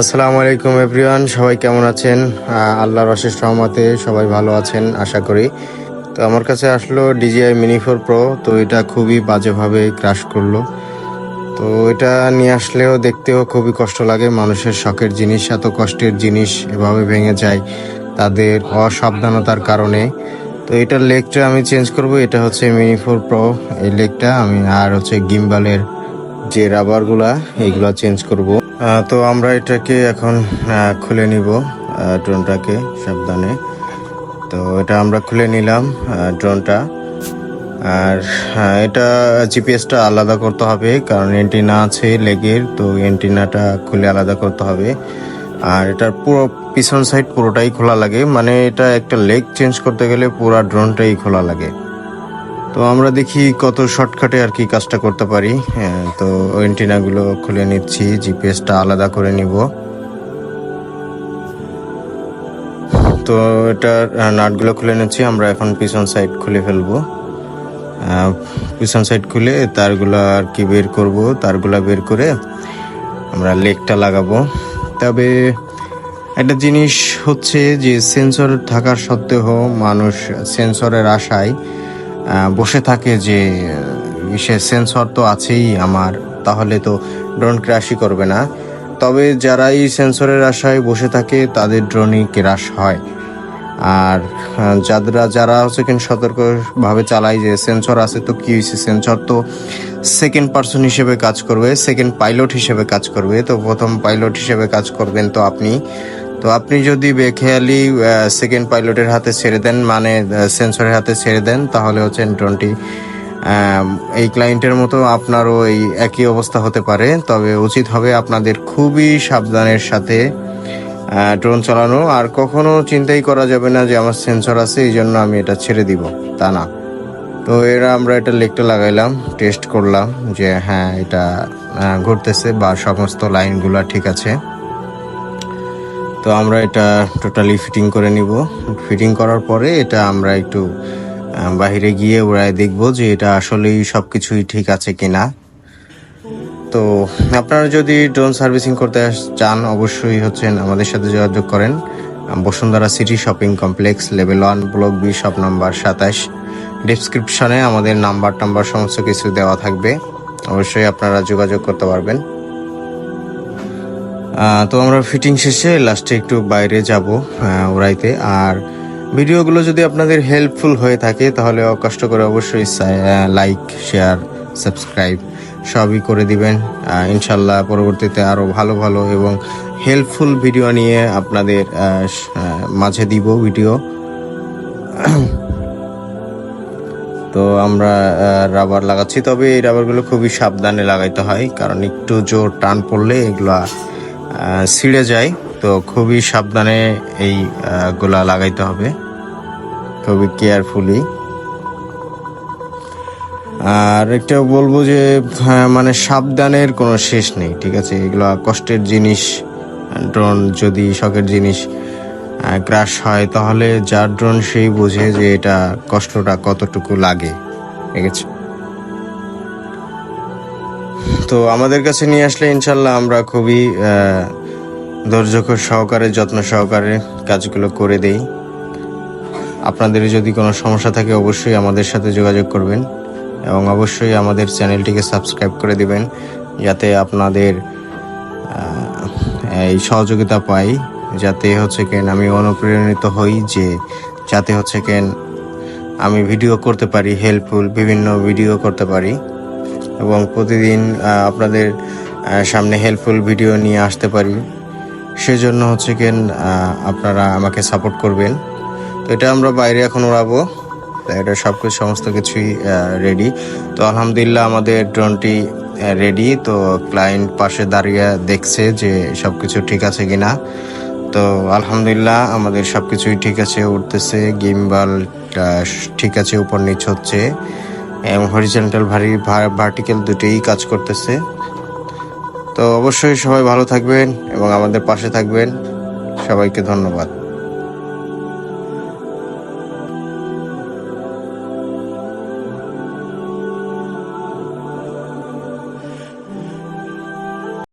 আসসালামু আলাইকুম এভরিওয়ান সবাই কেমন আছেন? আল্লাহর অশেষ রহমতে সবাই ভালো আছেন, আশা করি। তো আমার কাছে আসলো ডিজিআই মিনি ফোর প্রো তো এটা খুবই বাজেভাবে ক্রাশ করল। তো এটা নিয়ে আসলেও দেখতেও খুবই কষ্ট লাগে, মানুষের শখের জিনিস, এত কষ্টের জিনিস এভাবে ভেঙে যায় তাদের অসাবধানতার কারণে। তো এটার লেগটা আমি চেঞ্জ করব, এটা হচ্ছে মিনি ফোর প্রো এই লেগটা আমি, আর হচ্ছে গিম্বালের যে রাবারগুলা এইগুলা চেঞ্জ করব। তো আমরা এটাকে এখন খুলে নিব ড্রোনটাকে সাবধানে। তো এটা আমরা খুলে নিলাম ড্রোনটা আর এটা জিপিএসটা আলাদা করতে হবে, কারণ এন্টিনা আছে লেগের তো এন্টিনাটা খুলে আলাদা করতে হবে। আর এটার পুরো পিছন সাইড পুরোটাই খোলা লাগে মানে এটা একটা লেগ চেঞ্জ করতে গেলে পুরো ড্রোনটাই খোলা লাগে। তো আমরা দেখি কত শর্টকাটে আর কি কাজটা করতে পারি। হ্যাঁ, তো এন্টিনাগুলো খুলে নিচ্ছি জিপিএসটা আলাদা করে নিব। তো এটার নাটগুলো খুলে নিচ্ছি আমরা এখন পিছন সাইড খুলে ফেলব। পিছন সাইড খুলে তারগুলো আর কি বের করব তারগুলো বের করে আমরা লেকটা লাগাবো। তবে একটা জিনিস হচ্ছে যে সেন্সর থাকার সত্ত্বেও মানুষ সেন্সরের আশায় বসে থাকে যে আহ, সে সেন্সর তো আছেই আমার তাহলে তো ড্রোন ক্র্যাশই করবে না। তবে যারা এই সেন্সরের আশায় বসে থাকে তাদের ড্রোনই ক্রাশ হয়। আর যারা যারা হচ্ছে সতর্কভাবে চালায় যে সেন্সর আছে তো কি হয়েছে? সেন্সর তো সেকেন্ড পার্সন হিসেবে কাজ করবে সেকেন্ড পাইলট হিসেবে কাজ করবে। তো প্রথম পাইলট হিসেবে কাজ করবেন তো আপনি। তো আপনি যদি বেখেয়ালি সেকেন্ড পাইলটের হাতে ছেড়ে দেন মানে সেন্সরের হাতে ছেড়ে দেন, তাহলে হচ্ছে ড্রোনটি এই ক্লায়েন্টের মতো আপনারও এই একই অবস্থা হতে পারে। তবে উচিত হবে আপনাদের খুবই সাবধানের সাথে ড্রোন চালানো। আর কখনো চিন্তাই করা যাবে না যে আমার সেন্সর আছে, এই জন্য আমি এটা ছেড়ে দিব। তা না। তো এরা আমরা এটা লেগটা লাগাইলাম টেস্ট করলাম যে হ্যাঁ এটা ঘুরতেছে বা সমস্ত লাইনগুলো ঠিক আছে। তো আমরা এটা টোটালি ফিটিং করে নিব। ফিটিং করার পরে এটা আমরা একটু বাহিরে গিয়ে ওরাই দেখব যে এটা আসলেই সব কিছুই ঠিক আছে কি না তো আপনারা যদি ড্রোন সার্ভিসিং করতে চান, অবশ্যই হচ্ছেন আমাদের সাথে যোগাযোগ করেন। Bashundhara city shopping complex level one block B shop number সাতাশ। ডিসক্রিপশনে আমাদের নাম্বার টাম্বার সমস্ত কিছু দেওয়া থাকবে। অবশ্যই আপনারা যোগাযোগ করতে পারবেন। তো আমরা ফিটিং শেষে লাস্টে একটু বাইরে যাব ওরাইতে। আর ভিডিওগুলো যদি আপনাদের হেল্পফুল হয়ে থাকে, তাহলে কষ্ট করে অবশ্যই লাইক শেয়ার সাবস্ক্রাইব সবই করে দিবেন। ইনশাল্লাহ পরবর্তীতে আরও ভালো ভালো এবং হেল্পফুল ভিডিও নিয়ে আপনাদের মাঝে দিব ভিডিও তো আমরা রাবার লাগাচ্ছি। তবে এই রাবারগুলো খুবই সাবধানে লাগাইতে হয়, কারণ একটু জোর টান পড়লে এগুলা ছিঁড়ে যায় তো খুবই সাবধানে এই গুলা লাগাইতে হবে। খুবই কেয়ারফুলি আর একটা বলব যে হ্যাঁ, মানে সাবধানের কোনো শেষ নেই ঠিক আছে? এগুলা কষ্টের জিনিস ড্রোন যদি শখের জিনিস ক্রাশ হয় তাহলে যার ড্রোন সেই বোঝে যে এটা কষ্টটা কতটুকু লাগে ঠিক আছে? তো আমাদের কাছে নিয়ে আসলে ইনশাল্লাহ আমরা খুবই আহ, ধৈর্যকর সহকারে যত্ন সহকারে কাজগুলো করে দেই। আপনাদের যদি কোনো সমস্যা থাকে অবশ্যই আমাদের সাথে যোগাযোগ করবেন এবং অবশ্যই আমাদের চ্যানেলটিকে সাবস্ক্রাইব করে দিবেন যাতে আপনাদের এই সহযোগিতা পাই যাতে হচ্ছে কেন আমি অনুপ্রেরণিত হই যে যাতে হচ্ছে কেন আমি ভিডিও করতে পারি হেল্পফুল বিভিন্ন ভিডিও করতে পারি। এবং প্রতিদিন আপনাদের সামনে হেল্পফুল ভিডিও নিয়ে আসতে পারি। সেজন্য হচ্ছে কেন আপনারা আমাকে সাপোর্ট করবেন। তো এটা আমরা বাইরে এখন উড়াবো। এটা সব কিছু সমস্ত কিছুই রেডি তো আলহামদুলিল্লাহ আমাদের ড্রোনটি রেডি তো ক্লায়েন্ট পাশে দাঁড়িয়ে দেখছে যে সব কিছু ঠিক আছে কিনা। তো আলহামদুলিল্লাহ আমাদের সব কিছুই ঠিক আছে, উঠতেছে। গিম্বাল ঠিক আছে, উপর নিচ হচ্ছে। হরিজেন্টাল ভারি ভার্টিক্যাল দুটোই কাজ করতেছে। তো অবশ্যই সবাই ভালো থাকবেন এবং আমাদের পাশে থাকবেন। সবাইকে ধন্যবাদ।